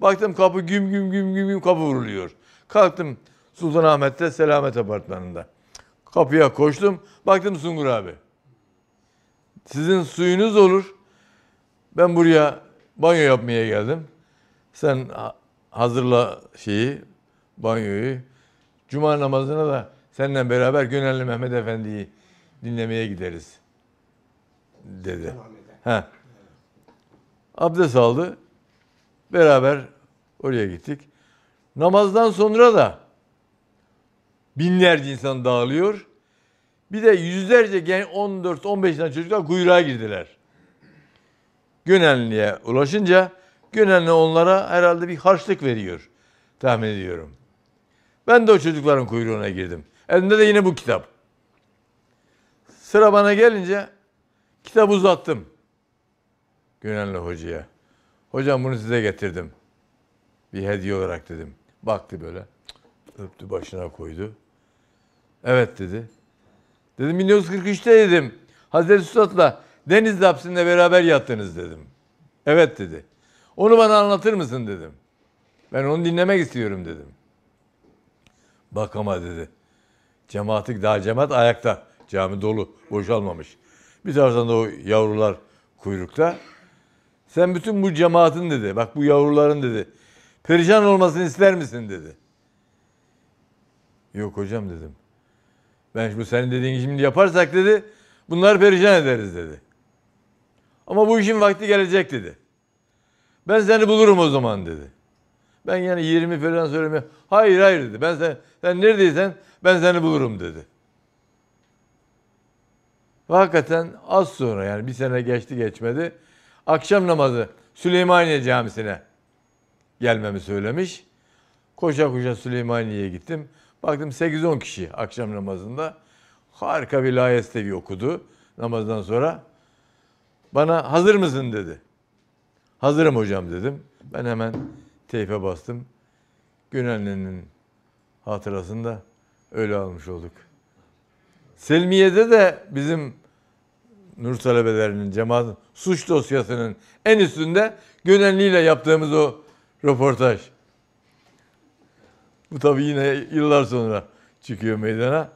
Baktım kapı güm güm güm güm güm kapı vuruluyor. Kalktım Sultanahmet'te Selamet Apartmanı'nda. Kapıya koştum. Baktım Sungur abi. Sizin suyunuz olur. Ben buraya banyo yapmaya geldim. Sen ha- hazırla şeyi, banyoyu. Cuma namazına da seninle beraber Gönenli Mehmet Efendi'yi dinlemeye gideriz. Dedi. He. Abdest aldı. Beraber oraya gittik. Namazdan sonra da binlerce insan dağılıyor. Bir de yüzlerce gen 14-15 tane çocuklar kuyruğa girdiler. Gönenli'ye ulaşınca Gönenli onlara herhalde bir harçlık veriyor tahmin ediyorum. Ben de o çocukların kuyruğuna girdim. Elimde de yine bu kitap. Sıra bana gelince kitabı uzattım. Gönenli hocaya. Hocam bunu size getirdim. Bir hediye olarak dedim. Baktı böyle. Öptü başına koydu. Evet dedi. Dedim 1943'te dedim. Hazreti Üstad'la Denizli hapsinde beraber yattınız dedim. Evet dedi. Onu bana anlatır mısın dedim. Ben onu dinlemek istiyorum dedim. Bak ama dedi. Cemaati daha cemaat ayakta. Cami dolu, boşalmamış. Bir taraftan da o yavrular kuyrukta. Sen bütün bu cemaatin dedi. Bak bu yavruların dedi. Perişan olmasını ister misin dedi. Yok hocam dedim. Ben bu senin dediğin şimdi yaparsak dedi. Bunları perişan ederiz dedi. Ama bu işin vakti gelecek dedi. Ben seni bulurum o zaman dedi. Ben yani 20 falan söylemiyor. Hayır hayır dedi. Ben sen, sen neredeysen ben seni bulurum dedi. Ve hakikaten az sonra yani bir sene geçti geçmedi. Akşam namazı Süleymaniye Camisi'ne gelmemi söylemiş. Koşa koşa Süleymaniye'ye gittim. Baktım 8-10 kişi akşam namazında. Harika bir layestevi okudu namazdan sonra. Bana hazır mısın dedi. Hazırım hocam dedim. Ben hemen teyfe bastım. Gönenli'nin hatırasında öyle almış olduk. Selmiye'de de bizim Nur talebelerinin, cemaatin suç dosyasının en üstünde Gönenli yaptığımız o röportaj. Bu tabii yine yıllar sonra çıkıyor meydana.